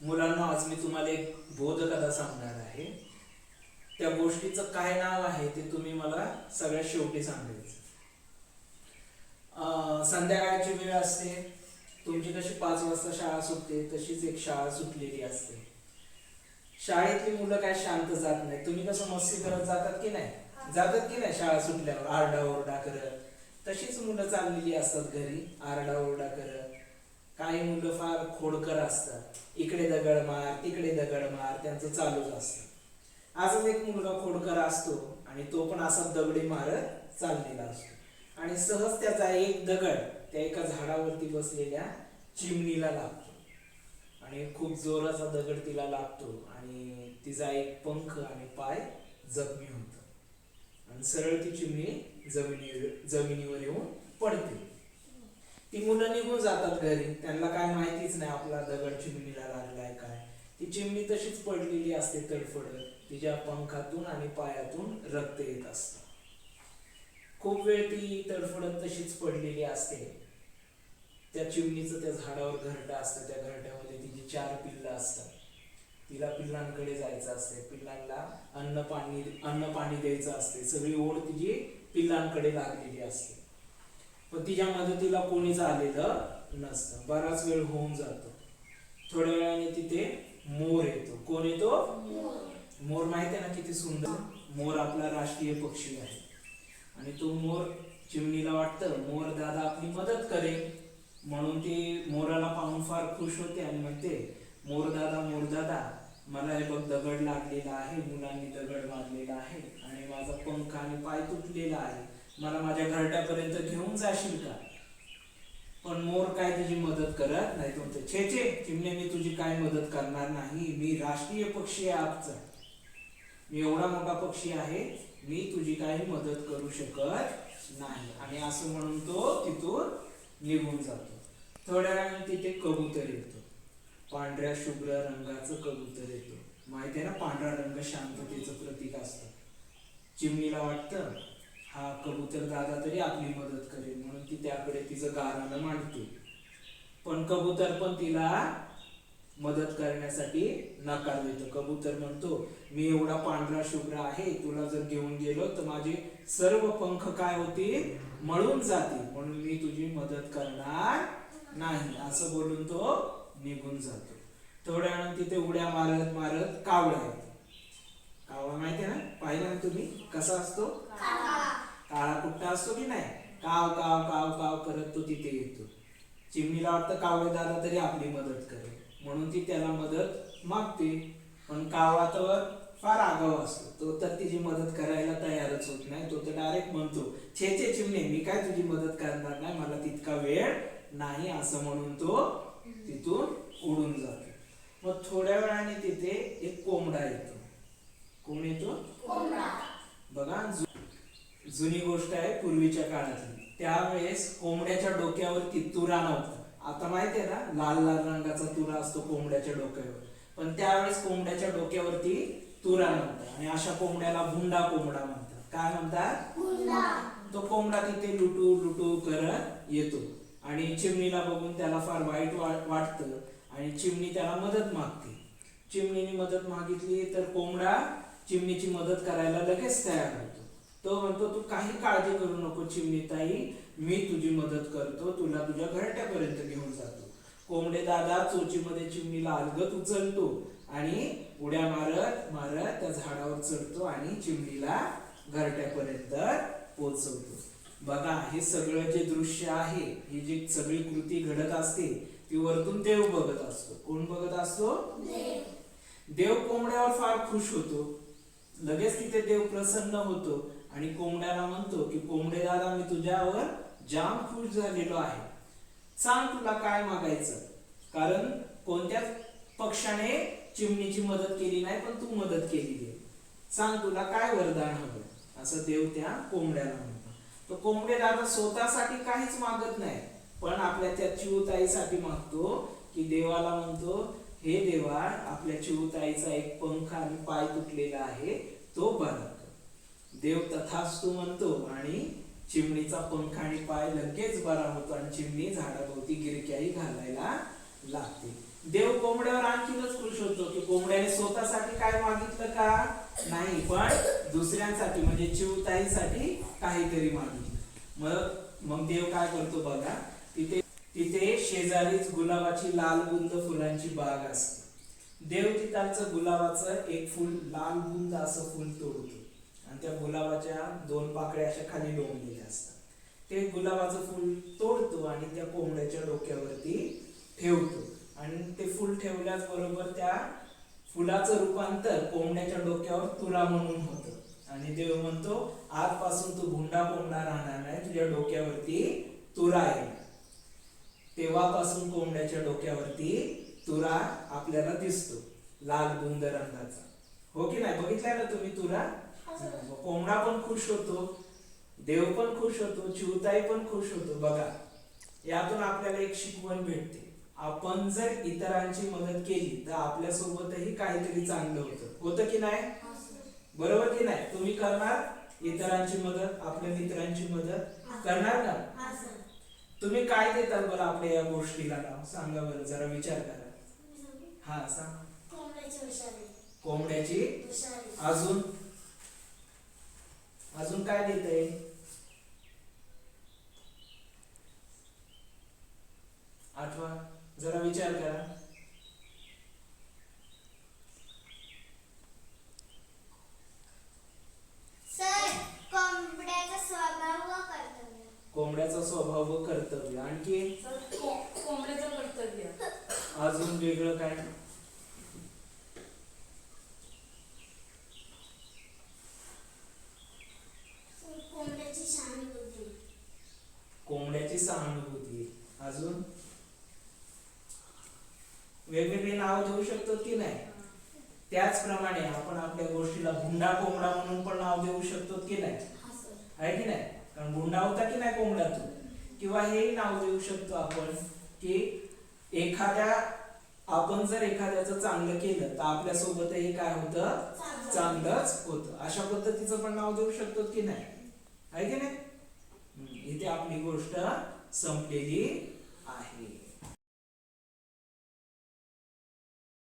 मुलांना आज मी तुम्हाला एक बोधकथा सांगणार आहे. त्या गोष्टीचं काय नाव आहे ते तुम्ही मला सगळ्यात शेवटी सांगायचं. संध्याकाळची वेळ असते. तुमची कशी पाच वाजता शाळा सुटते तशीच एक शाळा सुटलेली असते. शाळेतली मुलं काय शांत जात नाही तुम्ही कसं मस्ती करत जातात की नाही? जातात की नाही शाळा सुटल्यावर? आरडा ओरडा करत? तशीच मुलं चाललेली असतात घरी आरडा ओरडा करत. काही मुलं फार खोडकर असतात. इकडे दगड मार तिकडे दगड मार त्यांचं चालूच असतं. आजच एक मुलगा खोडकर असतो आणि तो पण असा दगडी मारत चाललेला असतो. आणि सहज त्याचा एक दगड त्या एका झाडावरती बसलेल्या चिमणीला लागतो. आणि खूप जोराचा दगड तिला लागतो आणि तिचा एक पंख आणि पाय जखमी होतो आणि सरळ ती चिमणी जमिनीवर जमिनीवर येऊन पडते. ती मुलं निघून जातात घरी. त्यांना काय माहितीच नाही आपला दगड चिमणीला लागलाय काय. ती चिमणी तशीच पडलेली असते तडफडत. तिच्या पंखातून आणि पायातून रक्त येत असतं. खूप वेळ ती तडफडत तशीच पडलेली असते. त्या चिमणीचं त्या झाडावर घरटं असतं. त्या घरट्यामध्ये तिची चार पिल्लं असतात. तिला पिल्लांकडे जायचं असते. पिल्लांना अन्न पाणी अन्न पाणी द्यायचं असते. सगळी ओढ तिची पिल्लांकडे लागलेली असते. पण तिच्या मदतीला कोणीच आलेलं नसतं. बराच वेळ होऊन जातो. थोड्या वेळाने तिथे मोर येतो. कोण येतो? मोर. माहिती आहे ना किती सुंदर? मोर आपला राष्ट्रीय पक्षी आहे. आणि तो मोर चिमणीला वाटतं मोर दादा आपली मदत करेल. म्हणून ती मोराला पाहून फार खुश होते आणि म्हणते मोर दादा मोर दादा मला हे बघ दगड लागलेला आहे मुलांनी दगड मारलेला आहे आणि माझा पंख आणि पाय तुटलेला आहे. मला माझ्या घरट्यापर्यंत घेऊन जाशील का? पण मोर काय तुझी मदत करत नाही तुमचं? छे छे चिमणे मी तुझी काय मदत करणार नाही? मी राष्ट्रीय पक्षी आहे आजचा. मी एवढा मोठा पक्षी आहे मी तुझी काही मदत करू शकत नाही. आणि असं म्हणून तो तिथून निघून जातो. थोड्या वेळाने तिथे कबूतर येतो. पांढऱ्या शुभ्र रंगाचं कबूतर येतो. माहिती आहे ना पांढरा रंग शांततेचं प्रतीक असतं. चिमणीला वाटतं हा कबूतर दादा तरी आपली मदत करेल म्हणून ती त्याकडे तिचं गारानं मांडते. पण कबूतर पण तिला मदत करण्यासाठी नकार देतो. कबूतर म्हणतो मी एवढा पांढरा शुभ्र आहे तुला जर घेऊन गेलो तर माझे सर्व पंख काय होतील? मळून जातील. म्हणून मी तुझी मदत करणार नाही. असं बोलून तो निघून जातो. थोड्या वेळानं तिथे उड्या मारत मारत कावळा येतो. कावळा माहितीये ना? पाहिला ना तुम्ही? कसा असतो? काळा कुट्टा असतो की नाही काव काव काव काव करत तो तिथे येतो. चिमणीला वाटतं कावळे दादा तरी आपली मदत करेल. म्हणून ती त्याला मदत मागते. पण कावळा तर फार आगाव असतो. तो तर तिची मदत करायला तयारच होत नाही. तो तर डायरेक्ट म्हणतो छे छे चिमणे मी काय तुझी मदत करणार नाही? मला तितका वेळ नाही असं म्हणून तो तिथून उडून जातो. मग थोड्या वेळाने तिथे एक कोंबडा येतो. कोण येतो? बघा जुनी गोष्ट आहे पूर्वीच्या काळातली. त्यावेळेस कोंबड्याच्या डोक्यावरती तुरा नव्हता. आता माहिती आहे ना लाल लाल रंगाचा तुरा असतो कोंबड्याच्या डोक्यावर. पण त्यावेळेस कोंबड्याच्या डोक्यावरती तुरा नव्हता. आणि अशा कोंबड्याला भुंडा कोंबडा म्हणतात. काय म्हणतात? तो कोंबडा तिथे लुटू लुटू करत येतो. आणि चिमणीला बघून त्याला फार वाईट वाटतं. आणि चिमणी त्याला मदत मागते. चिमणीने मदत मागितली तर कोंबडा चिमणीची मदत करायला लगेच तयार होतो. तो म्हणतो तू काही काळजी करू नको चिमणी ताई मी तुझी मदत करतो तुला तुझ्या घरट्यापर्यंत घेऊन जातो. कोंबडे दादा चोचीमध्ये चिमणीला अलगत उचलतो आणि उड्या मारत मारत त्या झाडावर चढतो आणि चिमणीला घरट्यापर्यंत पोहोचवतो बघा हे सगळं जे दृश्य आहे ही जी सगळी कृती घडत असते ती वरतून देव बघत असतो. कोण बघत असतो? देव कोंबड्यावर फार खुश होतो. लगेच तिथे देव प्रसन्न होतो. आणि कोंबड्याला म्हणतो की कोंबडे दादा मी तुझ्यावर जाम खुश झालेलो आहे. सांग तुला काय मागायचं? कारण कोणत्याच पक्षाने चिमणीची मदत केली नाही पण तू मदत केली आहे. सांग तुला काय वरदान हवं? असं देव त्या कोंबड्याला म्हणतो. तो कोंबडे दादा स्वतःसाठी काहीच मागत नाही पण आपल्या त्या चिवताईसाठी मागतो की देवाला म्हणतो हे देवा आपल्या चिवताईचा एक पंख आणि पाय तुटलेला आहे तो बरा देव तथास्तू म्हणतो आणि चिमणीचा पंख आणि पाय लगेच बरा होतो आणि चिमणी झाडाभोवती गिरक्याही घालायला लागते. देव कोंबड्यावर आणखीनच खुश होतो की कोंबड्याने स्वतःसाठी काय मागितलं का? नाही पण दुसऱ्यांसाठी म्हणजे चिवताईसाठी काहीतरी मागितलं. मग मग देव काय करतो बघा तिथे तिथे शेजारीच गुलाबाची लाल बुंद फुलांची बाग असते. देव तिथालचं गुलाबाचं एक फुल लाल बुंद असं फुल तोडतो. आणि त्या गुलाबाच्या दोन पाकळ्या अशा खाली लोंबलेल्या असतात. ते गुलाबाचं फुल तोडतो आणि त्या कोंबड्याच्या डोक्यावरती ठेवतो. आणि ते फुल ठेवल्याच बरोबर त्या फुलाचं रूपांतर कोंबड्याच्या डोक्यावर तुला म्हणून होतं. आणि देव म्हणतो आजपासून तू भुंडा कोंबडा राहणार नाही तुझ्या डोक्यावरती तुरा येईल. तेव्हापासून कोंबड्याच्या डोक्यावरती तुरा आपल्याला दिसतो लाल बुंद रंगाचा. हो की नाही? बघितलाय ना तुम्ही तुरा कोंबडा पण खुश होतो देव पण खुश होतो चिवताई पण खुश होतो. बघा यातून आपल्याला एक शिकवण भेटते. आपण जर इतरांची मदत केली तर आपल्या सोबतही काहीतरी चांगलं होतं. होतं की नाही? बरोबर की नाही? तुम्ही करणार इतरांची मदत आपल्या मित्रांची मदत? करणार का? तुम्ही काय देतात बरं आपल्या या गोष्टीला नाव? सांगा बरं जरा विचार करा. हा सांग. कोंबड्याची अजून? अजून काय देत आहे आठवा जरा विचार करा. सर कोंबड्याचा स्वभाव व कर्तव्य. कोंबड्याचा स्वभाव व कर्तव्य. आणखी? कोंबड्याचं कर्तव्य. अजून वेगळं काय सर कोंबड्याची सहानुभूती कोंबड्याची सहानुभूती अजून? वेगवेगळी नाव देऊ शकतो की नाही? त्याचप्रमाणे आपण आपल्या गोष्टीला भुंडा कोंबडा म्हणून पण नाव देऊ शकतो की नाही? आहे की नाही? कारण भुंडा होता की नाही कोंबड्यातून? किंवा हे नाव देऊ शकतो आपण की एखाद्या आपण जर एखाद्याचं चांगलं केलं तर आपल्या सोबतही काय होतं? चांगलंच होतं. अशा पद्धतीचं पण नाव देऊ शकतो की नाही? आहे की नाही? इथे आपली गोष्ट संपलेली आहे.